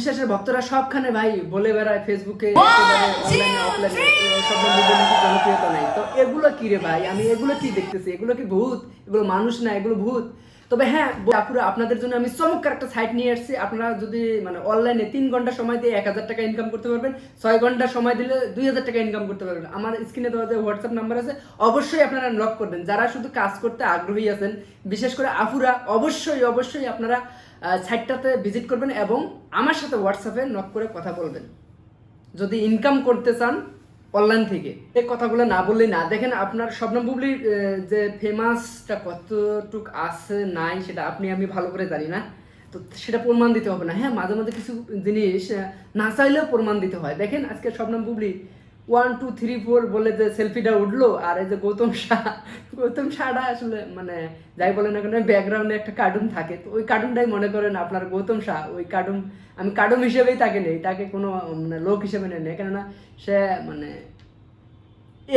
অপবিশ্বাসের ভক্তরা সবখানে ভাই বলে বেড়ায় ফেসবুকে জনপ্রিয়তা নেই। তো এগুলো কি রে ভাই? আমি এগুলো কি দেখতেছি? এগুলো কি ভূত? এগুলো মানুষ না এগুলো ভূত? তবে হ্যাঁ আপুরা, আপনাদের জন্য আমি চমৎকার একটা সাইট নিয়ে আসছি। আপনারা যদি মানে অনলাইনে তিন ঘণ্টা সময় দিয়ে এক হাজার টাকা ইনকাম করতে পারবেন, ছয় ঘণ্টা সময় দিলে দুই হাজার টাকা ইনকাম করতে পারবেন। আমার স্ক্রিনে দেওয়া যে হোয়াটসঅ্যাপ নাম্বার আছে, অবশ্যই আপনারা লক করবেন। যারা শুধু কাজ করতে আগ্রহী আছেন, বিশেষ করে আফুরা অবশ্যই অবশ্যই আপনারা সাইটটাতে ভিজিট করবেন এবং আমার সাথে হোয়াটসঅ্যাপে নক করে কথা বলবেন। যদি ইনকাম করতে চান অনলাইন থেকে। এই কথাগুলো না বললে না। দেখেন আপনার স্বপ্ন বুবলির যে ফেমাসটা কতটুক আছে, নাই, সেটা আপনি, আমি ভালো করে জানি না। তো সেটা প্রমাণ দিতে হবে না। হ্যাঁ মাঝে মাঝে কিছু জিনিস না চাইলেও প্রমাণ দিতে হয়। দেখেন আজকে স্বপ্ন Bubly one two three four বলে যে সেলফিটা উঠল, আর এই যে গৌতম শাহ, গৌতম শাহটা আসলে মানে যাই বলেন না কেন ব্যাকগ্রাউন্ডে একটা কার্টুন থাকে। তো ওই কার্টুনটাই মনে করেন আপনার গৌতম শাহ, ওই কার্টুন আমি কার্টুন হিসেবেই তাকে নেই, তাকে কোনো মানে লোক হিসেবে নেই কেননা সে মানে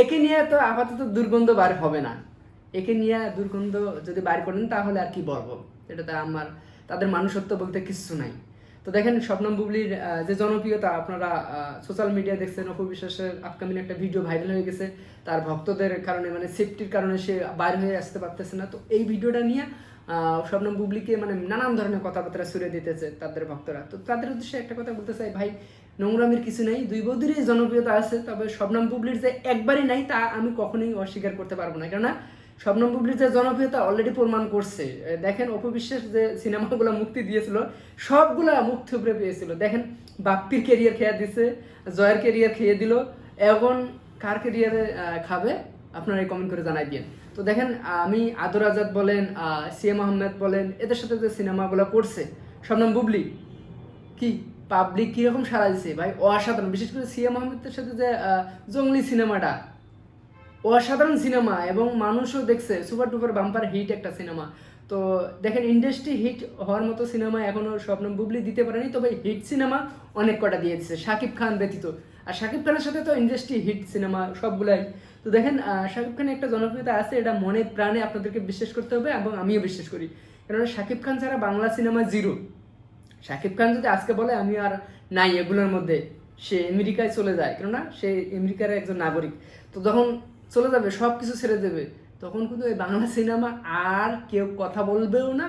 একে নিয়ে তো আপাতত দুর্গন্ধ বার হবে না। একে নিয়ে দুর্গন্ধ যদি বার করেন, তাহলে আর কি বলব? এটাতে আমার, তাদের মানুষত্ব বলতে কিচ্ছু নাই। তো দেখেন স্বপ্নম বুবলির যে জনপ্রিয়তা আপনারা সোশ্যাল মিডিয়া দেখছেন, অপু বিশ্বাসের আপকামিং একটা ভিডিও ভাইরাল হয়ে গেছে। তার ভক্তদের কারণে মানে সেফটির কারণে সে বাইর হয়ে আসতে পারতেছে না। তো এই ভিডিওটা নিয়ে স্বপ্নম বুবলিকে মানে নানান ধরনের কথাবার্তা সুরে দিতেছে তাদের ভক্তরা। তো তাদের উদ্দেশ্যে একটা কথা বলতে চাই, ভাই, নোংরামের কিছু নেই, দুই বৌদিরই জনপ্রিয়তা আছে, তবে শবনম বুবলির যে একবারই নাই, তা আমি কখনোই অস্বীকার করতে পারব না। কেননা শবনম বুবলির যে জনপ্রিয়তা অলরেডি প্রমাণ করছে। দেখেন অপবিশ্বাস যে সিনেমাগুলো মুক্তি দিয়েছিল, সবগুলা মুখ থুবড়ে পেয়েছিল। দেখেন বাপ্পির কেরিয়ার খেয়ে দিছে, জয়ের কেরিয়ার খেয়ে দিল। এখন কার কেরিয়ারে খাবে? আপনারা কমেন্ট করে জানাই দিন তো দেখেন, আমি আদর আজাদ বলেন সিএম আহমেদ বলেন, এদের সাথে যে সিনেমাগুলো করছে শবনম বুবলি, কি? পাবলিক কীরকম সারা দিছে? ভাই, অসাধারণ। বিশেষ করে সিএম আহমেদের সাথে যে জঙ্গলি সিনেমাটা অসাধারণ সিনেমা এবং মানুষও দেখছে সুপার টুপার বাম্পার হিট একটা সিনেমা। তো দেখেন ইন্ডাস্ট্রি হিট হওয়ার মতো সিনেমা এখনও স্বপ্ন বুবলি দিতে পারেনি, তবে হিট সিনেমা অনেক কটা দিয়েছে, শাকিব খান ব্যতীত। আর শাকিব খানের সাথে তো ইন্ডাস্ট্রি হিট সিনেমা সবগুলাই। তো দেখেন শাকিব খানের একটা জনপ্রিয়তা আছে, এটা মনে প্রাণে আপনাদেরকে বিশ্বাস করতে হবে এবং আমিও বিশ্বাস করি। কেননা শাকিব খান ছাড়া বাংলা সিনেমা জিরো। শাকিব খান যদি আজকে বলে, আমি আর নাই এগুলোর মধ্যে, সে আমেরিকায় চলে যায়। কেননা সে আমেরিকার একজন নাগরিক। তো যখন চলে যাবে সব কিছু ছেড়ে দেবে। তখন কিন্তু এই বাংলা সিনেমা আর কেউ কথা বলবেও না।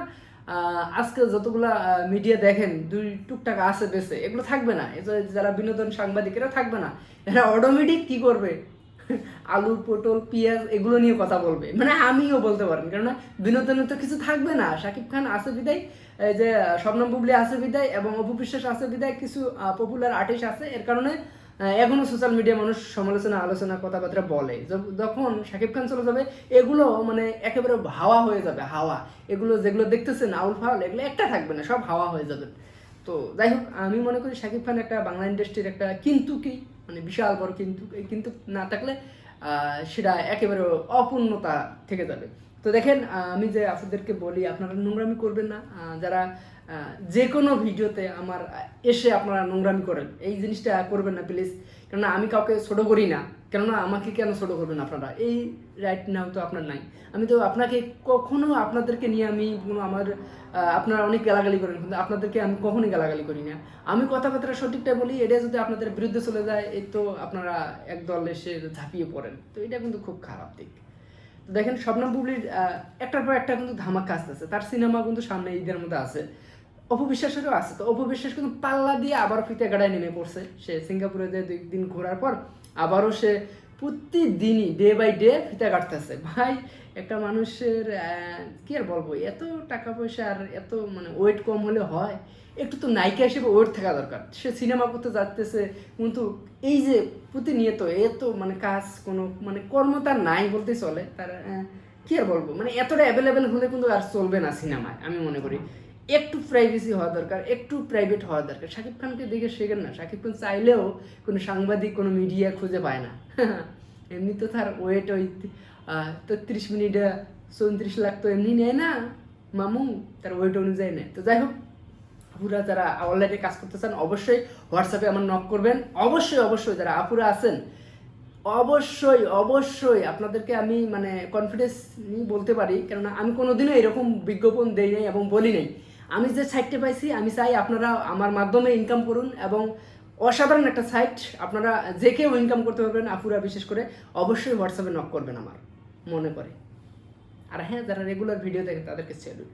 আজকে যতগুলা মিডিয়া দেখেন, দুই টুকটাক আছে বেছে এগুলো থাকবে না। যারা বিনোদন সাংবাদিক, এরা থাকবে না। এরা অটোমেটিক কি করবে? আলু, পটল, পেঁয়াজ, এগুলো নিয়ে কথা বলবে। মানে আমিও বলতে পারেন, কেননা বিনোদনের তো কিছু থাকবে না। শাকিব খান আছে বিদায় যে স্বপ্নম বুবলি আছে বিদায়, এবং অপু বিশ্বাস আছে বিদায়, কিছু পপুলার আর্টিস্ট আছে। এর কারণে এখনও সোশ্যাল মিডিয়া মানুষ সমালোচনা, আলোচনা, কথাবার্তা বলে। যখন শাকিব খান চলে যাবে, এগুলো মানে একেবারে হাওয়া হয়ে যাবে, হাওয়া। এগুলো যেগুলো দেখতেছেন, আউল ফাউল, এগুলো একটা থাকবে না, সব হাওয়া হয়ে যাবে। তো যাই হোক, আমি মনে করি শাকিব খান একটা বাংলা ইন্ডাস্ট্রির একটা কিন্তু কি মানে বিশাল বড় কিন্তু কিন্তু না থাকলে সেটা একেবারে অপূর্ণতা থেকে যাবে। তো দেখেন আমি যে আপনাদেরকে বলি, আপনারা নোংরামি করবেন না। যারা যে কোনো ভিডিওতে আমার এসে আপনারা নোংরামি করেন, এই জিনিসটা করবেন না, প্লিজ। কেননা আমি কাউকে ছোট করি না। কেননা আমাকে কেন ছোট করবেন আপনারা? এই রাইট নাও তো আপনার নাই। আমি তো আপনাকে কখনো আপনাদেরকে নিয়ে আমি কোনো আমার আপনারা অনেক গালাগালি করেন, কিন্তু আপনাদেরকে আমি কখনোই গালাগালি করি না। আমি কথাবার্তা সঠিকটা বলি, এটা যদি আপনাদের বিরুদ্ধে চলে যায় এই তো আপনারা একদল এসে ঝাঁপিয়ে পড়েন। তো এটা কিন্তু খুব খারাপ দিক। দেখেন স্বপ্ন বুবলির একটার পর একটা কিন্তু ধামাকা আসতেছে। তার সিনেমা কিন্তু সামনে ঈদের মধ্যে আছে। অপু বিশ্বাসেরও আছে। তো অপু বিশ্বাস কিন্তু পাল্লা দিয়ে আবার ফিতে গাড়ায় নেমে পড়ছে। সে সিঙ্গাপুরে যে দুই দিন ঘোরার পর আবারও সে প্রতিদিনই ডে বাই ডে ফিতে কাটতেছে ভাই, একটা মানুষের কি আর বলব? এত টাকা পয়সা আর এত মানে ওয়েট কম হলে হয়। একটু তো নায়িকা হিসেবে ওয়েট থাকা দরকার। সে সিনেমা করতে যাচ্ছে কিন্তু এই যে প্রতিনিয়ত এত মানে কাজ, কোনো মানে কর্ম তার নাই বলতে চলে। তার কি আর বলব? মানে এতটা অ্যাভেলেবেল হলে কিন্তু আর চলবে না সিনেমায়, আমি মনে করি। একটু প্রাইভেসি হওয়া দরকার, একটু প্রাইভেট হওয়া দরকার। শাকিব খানকে দেখে শেখেন না? শাকিব খান চাইলেও কোনো সাংবাদিক, কোনো মিডিয়া খুঁজে পায় না। এমনি তো তার ওয়েট ওই তেত্রিশ মিনিটে চৌত্রিশ লাখ তো এমনি নেয় না। মামু তার ওয়েট অনুযায়ী নেয়। তো যাই হোক আপুরা যারা অনলাইনে কাজ করতে চান অবশ্যই হোয়াটসঅ্যাপে আমার নক করবেন। অবশ্যই অবশ্যই যারা আপুরা আছেন, অবশ্যই অবশ্যই আপনাদেরকে আমি মানে কনফিডেন্স বলতে পারি। কেননা আমি কোনোদিনও এরকম বিজ্ঞাপন দেই নাই এবং বলি নাই। আমি যে সাইটটা পাইছি, আমি চাই আপনারা আমার মাধ্যমে ইনকাম করুন এবং অসাধারণ একটা সাইট আপনারা যে কেউ ইনকাম করতে পারবেন, আপুরা বিশেষ করে, অবশ্যই হোয়াটসঅ্যাপে নক করবেন আমার, মনে করে। আর হ্যাঁ যারা রেগুলার ভিডিও দেখেন তাদেরকে সেলুট